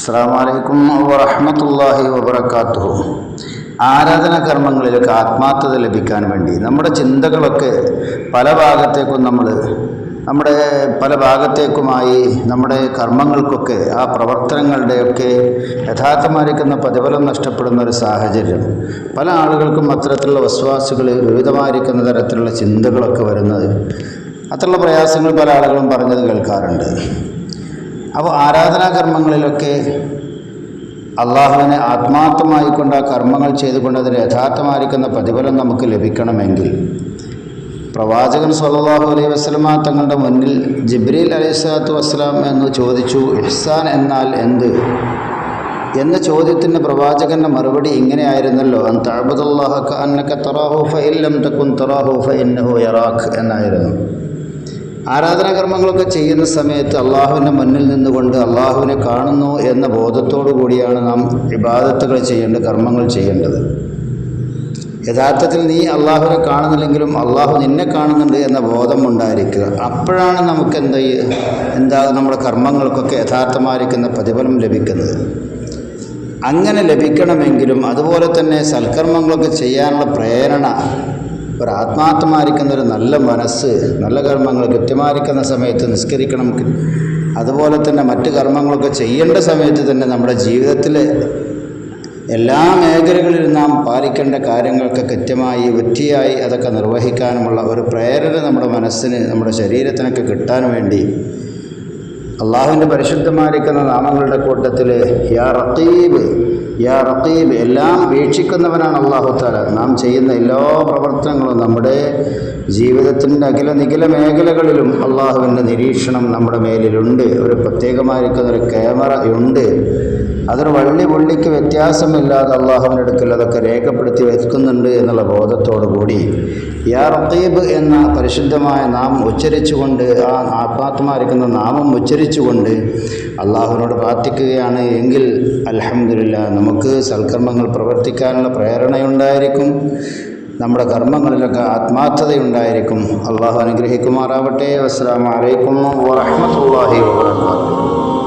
അസ്സാം വലൈക്കും വറഹമത്തല്ലാഹി വബർക്കാത്തു ആരാധന കർമ്മങ്ങളിലൊക്കെ ആത്മാർത്ഥത ലഭിക്കാൻ വേണ്ടി നമ്മുടെ ചിന്തകളൊക്കെ പല ഭാഗത്തേക്കും നമ്മൾ നമ്മുടെ പല ഭാഗത്തേക്കുമായി നമ്മുടെ കർമ്മങ്ങൾക്കൊക്കെ ആ പ്രവർത്തനങ്ങളുടെയൊക്കെ യഥാർത്ഥമായിരിക്കുന്ന പ്രതിഫലം നഷ്ടപ്പെടുന്ന ഒരു സാഹചര്യം. പല ആളുകൾക്കും അത്തരത്തിലുള്ള വസ്വാസുകൾ വിവിധമായിരിക്കുന്ന തരത്തിലുള്ള ചിന്തകളൊക്കെ വരുന്നത്. അത്തരമുള്ള പ്രയാസങ്ങൾ പല ആളുകളും പറഞ്ഞത് കേൾക്കാറുണ്ട്. അപ്പോൾ ആരാധനാകർമ്മങ്ങളിലൊക്കെ അള്ളാഹുവിനെ ആത്മാർത്ഥമായി കൊണ്ട് ആ കർമ്മങ്ങൾ ചെയ്തുകൊണ്ട് അതിന് യഥാർത്ഥമായിരിക്കുന്ന പ്രതിഫലം നമുക്ക് ലഭിക്കണമെങ്കിൽ. പ്രവാചകൻ സല്ലാഹു അലൈഹി വസ്ലമ തങ്ങളുടെ മുന്നിൽ ജിബ്രീൽ അലൈഹി സ്വലാത്തു വസ്സലാം എന്ന് ചോദിച്ചു ഇഹ്സാൻ എന്നാൽ എന്ത്? എന്ന ചോദ്യത്തിന് പ്രവാചകന്റെ മറുപടി ഇങ്ങനെയായിരുന്നല്ലോ അൻ തഅബുദല്ലാഹ കഅന്നക തറാഹു ഫഇല്ലം തകുൻ തറാഹു ഫഇന്നഹു എന്നായിരുന്നു. ആരാധനാകർമ്മങ്ങളൊക്കെ ചെയ്യുന്ന സമയത്ത് അള്ളാഹുവിന്റെ മുന്നിൽ നിന്നുകൊണ്ട് അള്ളാഹുവിനെ കാണുന്നു എന്ന ബോധത്തോടു കൂടിയാണ് നാം വിവാദത്തുകൾ ചെയ്യേണ്ടത് കർമ്മങ്ങൾ ചെയ്യേണ്ടത്. യഥാർത്ഥത്തിൽ നീ അള്ളാഹുവിനെ കാണുന്നില്ലെങ്കിലും അള്ളാഹു നിന്നെ കാണുന്നുണ്ട് എന്ന ബോധം ഉണ്ടായിരിക്കുക. അപ്പോഴാണ് നമുക്ക് എന്താ എന്താ നമ്മുടെ കർമ്മങ്ങൾക്കൊക്കെ യഥാർത്ഥമായിരിക്കുന്ന പ്രതിഫലം ലഭിക്കുന്നത്. അങ്ങനെ ലഭിക്കണമെങ്കിലും അതുപോലെ തന്നെ സൽക്കർമ്മങ്ങളൊക്കെ ചെയ്യാനുള്ള പ്രേരണ ഒരു ആത്മാർത്ഥമായിരിക്കുന്ന ഒരു നല്ല മനസ്സ് നല്ല കർമ്മങ്ങൾ കൃത്യമായിരിക്കുന്ന സമയത്ത് നിസ്കരിക്കണം. അതുപോലെ തന്നെ മറ്റ് കർമ്മങ്ങളൊക്കെ ചെയ്യേണ്ട സമയത്ത് തന്നെ നമ്മുടെ ജീവിതത്തിൽ എല്ലാ മേഖലകളിലും നാം പാലിക്കേണ്ട കാര്യങ്ങൾക്ക് കൃത്യമായി വൃത്തിയായി അതൊക്കെ നിർവഹിക്കാനുമുള്ള ഒരു പ്രേരണ നമ്മുടെ മനസ്സിന് നമ്മുടെ ശരീരത്തിനൊക്കെ കിട്ടാൻ വേണ്ടി അള്ളാഹുവിന്റെ പരിശുദ്ധമായിരിക്കുന്ന നാമങ്ങളുടെ കൂട്ടത്തിൽ യാ റത്തീബ് യാ റക്കീബ് എല്ലാം വീക്ഷിക്കുന്നവനാണ് അള്ളാഹു താല നാം ചെയ്യുന്ന എല്ലാ പ്രവർത്തനങ്ങളും നമ്മുടെ ജീവിതത്തിന്റെ അഖില നിഖില മേഖലകളിലും അള്ളാഹുവിന്റെ നിരീക്ഷണം നമ്മുടെ മേലിലുണ്ട്. ഒരു പ്രത്യേകമായിരിക്കുന്ന ഒരു ക്യാമറ ഉണ്ട്. അതൊരു വള്ളി പുള്ളിക്ക് വ്യത്യാസമില്ലാതെ അള്ളാഹുവിന്റെ അടുക്കൽ അതൊക്കെ രേഖപ്പെടുത്തി വെക്കുന്നുണ്ട് എന്നുള്ള ബോധത്തോടു കൂടി. യാ റത്തീബ് എന്ന പരിശുദ്ധമായ നാമം ഉച്ചരിച്ചുകൊണ്ട് ആ ആത്മാത്മാരിക്കുന്ന നാമം ഉച്ചരിച്ചുകൊണ്ട് അള്ളാഹുവിനോട് പ്രാർത്ഥിക്കുകയാണ്. എങ്കിൽ അലഹമില്ല നമുക്ക് സൽക്കർമ്മങ്ങൾ പ്രവർത്തിക്കാനുള്ള പ്രേരണയുണ്ടായിരിക്കും. നമ്മുടെ കർമ്മങ്ങളിലൊക്കെ ആത്മാർത്ഥതയുണ്ടായിരിക്കും. അള്ളാഹു അനുഗ്രഹിക്കുമാറാവട്ടെ. അസ്സാം വലൈക്കും വാഹമത്തല്ലാഹി വാബർക്കാത്തു